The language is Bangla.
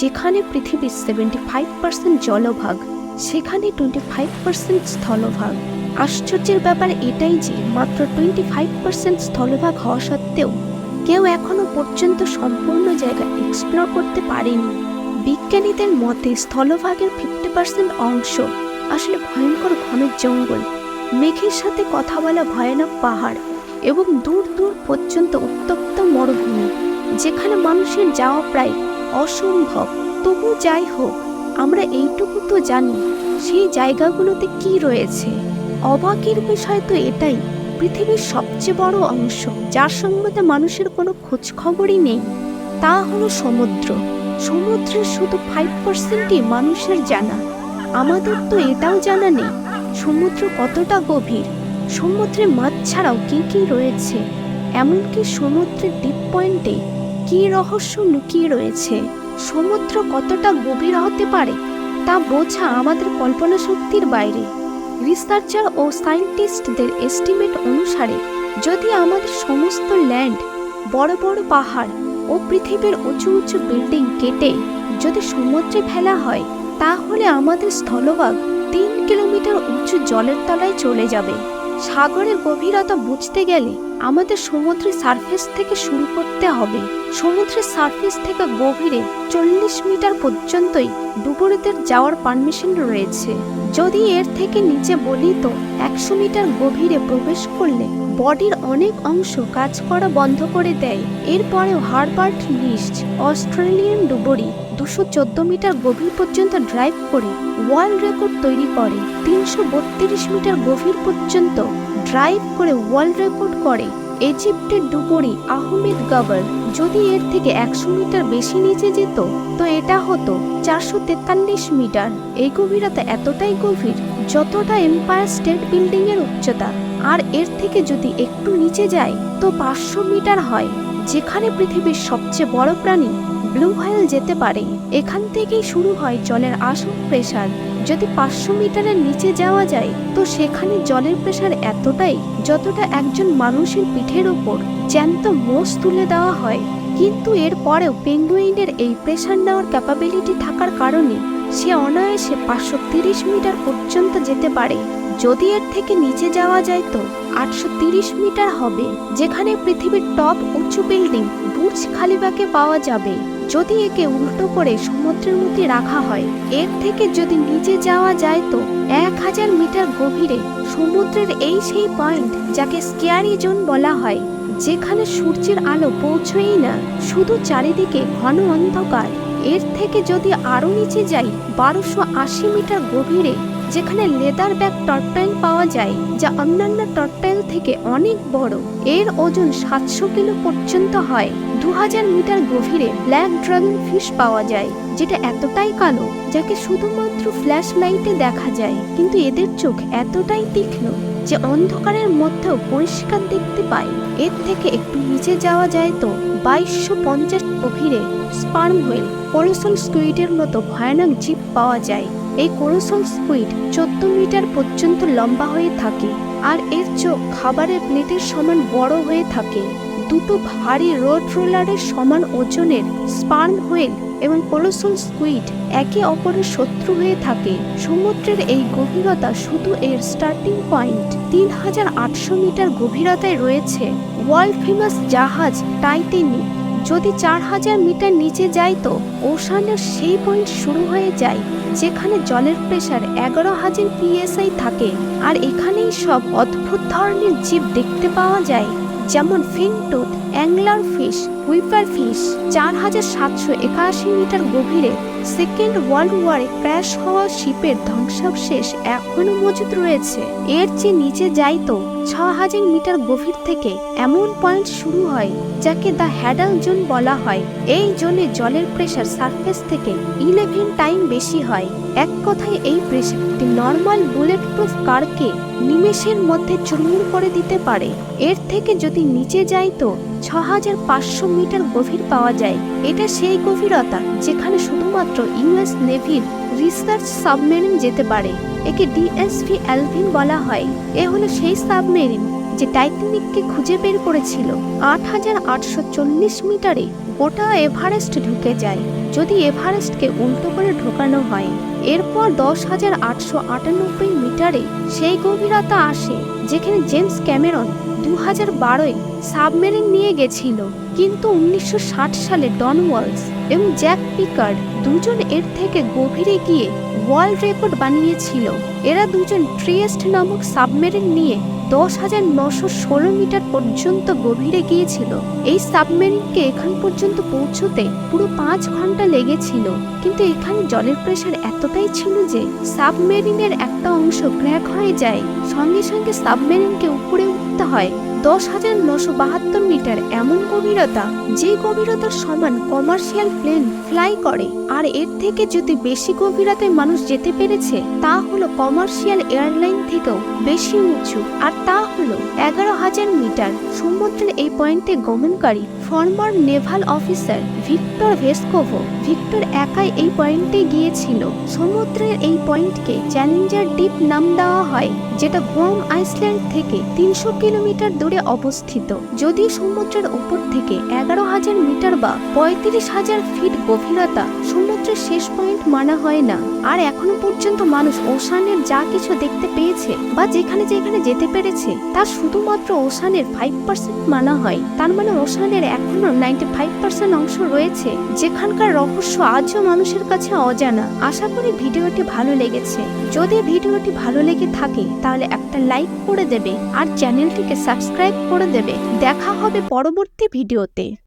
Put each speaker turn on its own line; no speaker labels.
যেখানে পৃথিবীর সেভেন্টি ফাইভ পার্সেন্ট জলভাগ, সেখানে টোয়েন্টি ফাইভ পার্সেন্ট স্থলভাগ। আশ্চর্যের ব্যাপার এটাই যে মাত্র টোয়েন্টি ফাইভ পার্সেন্ট স্থলভাগ হওয়া সত্ত্বেও কেউ এখনও পর্যন্ত সম্পূর্ণ জায়গা এক্সপ্লোর করতে পারেনি। বিজ্ঞানীদের মতে স্থলভাগের ফিফটি পার্সেন্ট অংশ আসলে ভয়ঙ্কর ঘন জঙ্গল, মেঘের সাথে কথা বলা ভয়ানক পাহাড় এবং দূর দূর পর্যন্ত উত্তপ্ত মরুভূমি, যেখানে মানুষের যাওয়া প্রায় অসম্ভব। তবু যাই হোক, আমরা এইটুকু তো জানি, সেই জায়গাগুলোতে কি রয়েছে। অবাকের বিষয় তো এটাই, পৃথিবীর সবচেয়ে বড় অংশ, যার সম্বন্ধে মানুষের কোনো খোঁজ খবরই নেই। তা হলো সমুদ্র। সমুদ্রের শুধু ফাইভ পার্সেন্টই মানুষের জানা। আমাদের তো এটাও জানা নেই, সমুদ্র কতটা গভীর। সমুদ্রে মাছ ছাড়াও কি কি রয়েছে? এমনকি সমুদ্রের ডিপ পয়েন্টে কি রহস্য লুকিয়ে রয়েছে? সমুদ্র কতটা গভীর হতে পারে তা বোঝা আমাদের কল্পনা শক্তির বাইরে। রিসার্চার ও সায়েন্টিস্টদের এস্টিমেট অনুসারে, যদি আমাদের সমস্ত ল্যান্ড বড় বড় পাহাড় ও পৃথিবীর উঁচু উঁচু বিল্ডিং কেটে যদি সমুদ্রে ফেলা হয়, তাহলে আমাদের স্থলভাগ তিন কিলোমিটার উঁচু জলের তলায় চলে যাবে। সাগরের গভীরতা বুঝতে গেলে আমাদের সমুদ্রের সারফেস থেকে শুরু করতে হবে। সমুদ্রের সারফেস থেকে গভীরে চল্লিশ মিটার পর্যন্তই ডুবুরিদের যাওয়ার পারমিশন রয়েছে। যদি এর থেকে নিচে বলি তো একশো মিটার গভীরে প্রবেশ করলে বডির অনেক অংশ কাজ করা বন্ধ করে দেয়। এরপরেও হারবার্ট লিস্ট, অস্ট্রেলিয়ান ডুবুরি দুশো চোদ্দ মিটার গভীর পর্যন্ত ড্রাইভ করে ওয়ার্ল্ড রেকর্ড তৈরি করে। তিনশো বত্রিশ মিটার গভীর পর্যন্ত ড্রাইভ করে ওয়ার্ল্ড রেকর্ড করে। ইজিপ্টের ডুবুরি আহমেদ গাবার যদি এর থেকে একশো মিটার বেশি নিচে যেত, তো এটা হতো চারশো তেতাল্লিশ মিটার। এই গভীরতা এতটাই গভীর, যতটা এম্পায়ার স্টেট বিল্ডিং এর উচ্চতা। আর এর থেকে যদি একটু নিচে যায়, তো পাঁচশো মিটার হয়। যেখানে পৃথিবীর সবচেয়ে বড় প্রাণী ব্লু হোয়েল যেতে পারে, এখান থেকেই শুরু হয় জলের আসল প্রেশার। যদি পাঁচশো মিটারের নিচে যাওয়া যায়, তো সেখানে জলের প্রেশার এতটাই, যতটা একজন মানুষের পিঠের ওপর, জ্যান্ত মোষ তুলে দেওয়া হয়। কিন্তু এর পরেও পেঙ্গুইনের এই প্রেসার নেওয়ার ক্যাপাবিলিটি থাকার কারণে সে অনায়াসে পাঁচশো তিরিশ মিটার পর্যন্ত যেতে পারে। যদি এর থেকে নিচে যাওয়া যায় তো আটশো তিরিশ মিটার হবে, যেখানে পৃথিবীর টপ উঁচু বিল্ডিং বুর্জ খালিবাকে পাওয়া যাবে। যদি একে উল্টো করে সমুদ্রের মধ্যে রাখা হয়, এর থেকে যদি নিচে যাওয়া যায় তো এক হাজার মিটার গভীরে সমুদ্রের এই সেই পয়েন্ট যাকে স্কেয়ারি জোন বলা হয়। যেখানে সূর্যের আলো পৌঁছয়ই না, শুধু চারিদিকে ঘন অন্ধকার। এর থেকে যদি আরও নিচে যাই, বারোশো আশি মিটার গভীরে যেখানে লেদার ব্যাগ টর্টাইল পাওয়া যায়, যা অন্যান্য টর্টাইল থেকে অনেক বড়। এর ওজন সাতশো কিলো পর্যন্ত হয়। দু হাজার মিটার গভীরে ব্ল্যাক ড্রাগন ফিশ পাওয়া যায়, যেটা এতটাই কালো, যাকে শুধুমাত্র ফ্ল্যাশ লাইটে দেখা যায়। কিন্তু এদের চোখ এতটাই তীক্ষ্ণ যে অন্ধকারের মধ্যেও পরিষ্কার দেখতে পায়। এর থেকে একটু নিচে যাওয়া যায় তো, বাইশশো পঞ্চাশ গভীরে স্পার্ম হুইল কোলোসল স্কুইডের মতো ভয়ানক জীব পাওয়া যায়। এই কোলোসল স্কুইড চোদ্দ মিটার পর্যন্ত লম্বা হয়ে থাকে আর এর চোখ খাবারের প্লেটের সমান বড় হয়ে থাকে। দুটো ভারী রোড রোলারের সমান ওজনের স্পার্ন হুইল এবং কোলোসল স্কুইড একে অপরের শত্রু হয়ে থাকে। সমুদ্রের এই গভীরতা শুধু এর স্টার্টিং পয়েন্ট। তিন হাজার আটশো মিটার গভীরতায় রয়েছে ওয়ার্ল্ড ফেমাস জাহাজ টাইটেনিক। যদি চার হাজার মিটার নিচে যাই তো ওশানের সেই পয়েন্ট শুরু হয়ে যায়, যেখানে জলের প্রেশার এগারো হাজার পিএসআই থাকে। আর এখানেই সব অদ্ভুত ধরনের জীব দেখতে পাওয়া যায়, যেমন fangtooth angler fish, whipper fish, চার হাজার সাতশো একাশি মিটার গভীরে সেকেন্ড ওয়ার্ল্ড ওয়ারে ক্র্যাশ হওয়া শিপের ধ্বংসাবশেষ এখনও মজুদ রয়েছে। এর চেয়ে নিচে যাই তো, ছ হাজার মিটার গভীর থেকে এমন পয়েন্ট শুরু হয়, যাকে দ্য হ্যাডাল জোন বলা হয়। এই জোনে জলের প্রেশার সারফেস থেকে ইলেভেন টাইম বেশি হয়। এক কথায়, এই প্রেসারটি নর্মাল বুলেট প্রুফ কারকে নিমেষের মধ্যে চুরমুর করে দিতে পারে। এর থেকে যদি নিচে যাই তো ছ হাজার পাঁচশো মিটার গভীর পাওয়া যায়। এটা সেই গভীরতা যেখানে শুধুমাত্র ইউএস নেভির রিসার্চ সাবমেরিন যেতে পারে, একে ডিএসভি অ্যালভিন বলা হয়। এ হলো সেই সাবমেরিন যে টাইটানিককে খুঁজে বের করেছিল। আট হাজার আটশো চল্লিশ মিটারে গোটা এভারেস্ট ঢুকে যায়। যদি এভারেস্টকে উল্টো করে ঢোকানো হয়, এরপর দশ হাজার আটশো আটানব্বই মিটারে সেই গভীরতা আসে যেখানে জেমস ক্যামেরন দু হাজার বারোয় সাবমেরিন নিয়ে গেছিল। কিন্তু উনিশশো ষাট সালে ডন ওয়ালস এবং জ্যাক পিকার্ড দুজন এর থেকে গভীরে গিয়ে ওয়ার্ল্ড রেকর্ড বানিয়েছিল। এরা দুজন ট্রিয়েস্ট নামক সাবমেরিন নিয়ে দশ হাজার নশো ষোলো মিটার পর্যন্ত গভীরে গিয়েছিল। এই সাবমেরিনকে এখান পর্যন্ত পৌঁছতে পুরো পাঁচ ঘণ্টা লেগেছিল, কিন্তু এখানে জলের প্রেশার এতটাই ছিল যে সাবমেরিনের একটা অংশ ক্র্যাক হয়ে যায়। সঙ্গে সঙ্গে সাবমেরিনকে উপরে উঠতে হয়। দশ হাজার নশো বাহাত্তর মিটার এমন গভীরতা যে গভীরতার সমান কমার্শিয়াল প্লেন ফ্লাই করে। আর এর থেকে যদি বেশি গভীরতায় মানুষ যেতে পেরেছে, তা হলো কমার্শিয়াল এয়ারলাইন থেকেও বেশি উঁচু। আর তা হলো এগারো হাজার মিটার। সমুদ্রের এই পয়েন্টে গমনকারী former naval officer Victor Vescovo Victor একাই এই পয়েন্টে গিয়েছিল। সমুদ্রের এই পয়েন্টকে চ্যালেঞ্জার ডিপ নাম দেওয়া হয়, যেটা গোয়াম আইসল্যান্ড থেকে তিনশো কিলোমিটার দূরে অবস্থিত। যদিও সমুদ্রের উপর থেকে এগারো হাজার মিটার বা পঁয়ত্রিশ হাজার ফিট গভীরতা সমুদ্রের শেষ পয়েন্ট মানা হয় না। আর এখনও পর্যন্ত মানুষ ওশানের যা কিছু দেখতে পেয়েছে বা যেখানে যেখানে যেতে পেরেছে, তা শুধুমাত্র ওশানের ফাইভ পার্সেন্ট মানা হয়। তার মানে ওশানের এখনও নাইনটি ফাইভ পার্সেন্ট অংশ রয়েছে। যেখানকার রহস্য আজও মানুষের কাছে অজানা। আশা করি ভিডিওটি ভালো লেগেছে। যদি ভিডিওটি ভালো লেগে থাকে, তাহলে একটা লাইক করে দেবে। আর চ্যানেলটিকে সাবস্ক্রাইব করে দেবে। দেখা হবে পরবর্তী ভিডিওতে।